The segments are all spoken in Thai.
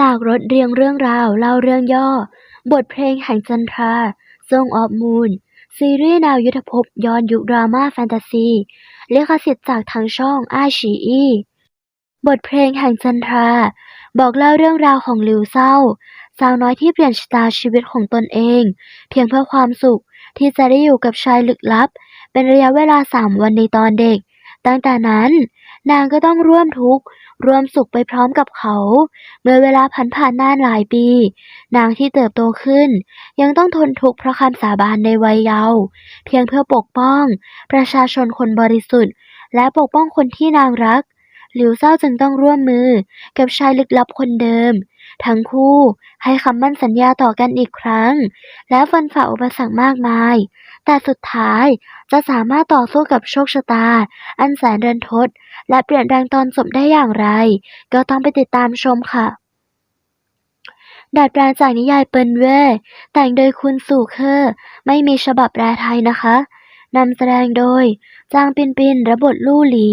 จากรถเรียงเรื่องราวเล่าเรื่องย่อ บทเพลงแห่งจันทรา Song of Moon ซีรีส์แนวยุทธภพย้อนยุคดราม่าแฟนตาซีเลิขสิทธิ์จากทางช่องอายฉีอีบทเพลงแห่งจันทรา บอกเล่าเรื่องราวของลิวเศร้า สาวน้อยที่เปลี่ยนชะตาชีวิตของตนเอง เพียงเพื่อความสุขที่จะได้อยู่กับชายลึกลับ เป็นระยะเวลาสามวันในตอนเด็ก ตั้งแต่นั้น นางก็ต้องร่วมทุกข์ร่วมสุขไปพร้อมกับเขา เมื่อเวลาผ่านผ่านนานหลายปี นางที่เติบโตขึ้น ยังต้องทนทุกข์เพราะคำสาบานในวัยเยาว์เพียงเพื่อปกป้อง ประชาชนคนบริสุทธิ์ และปกป้องคนที่นางรัก หลิวเศร้าจึงต้องร่วมมือ กับชายลึกลับคนเดิม ทั้งคู่ให้คำมั่นสัญญาต่อกันอีกครั้ง และฟันฝ่าอุปสรรคมากมาย แต่สุดท้ายจะสามารถต่อสู้กับโชคชะตา อันแสนเดินทด และเปลี่ยนแปลงตอนจบได้อย่างไร ก็ต้องไปติดตามชมค่ะดัดแปลงจากนิยายเปินเว่แต่งโดยคุณสู่เคอร์ไม่มีฉบับแปลไทยนะคะนำแสดงโดย จางปินปินระบทลู่หลี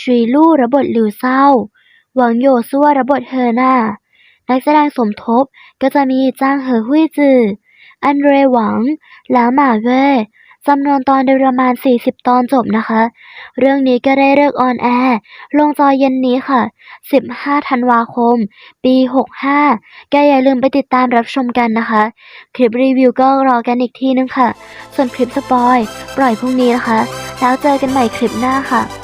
ชุยลู่ระบทหลิวเศร้าหวังโยซัวระบทเฮอนานักแสดงสมทบก็จะมีจางเหอหุยจือ อันเรหวังและหมาเว่จำนวนตอนโดยประมาณ 40 ตอนจบนะคะ เรื่องนี้ก็ได้เลิกออนแอร์ลงจอเย็นนี้ค่ะ 15 ธันวาคม ปี 65แกอย่าลืมไปติดตามรับชมกันนะคะ คลิปรีวิวก็รอกันอีกทีนึงค่ะ ส่วนคลิปสปอย ปล่อยพรุ่งนี้นะคะ แล้วเจอกันใหม่คลิปหน้าค่ะ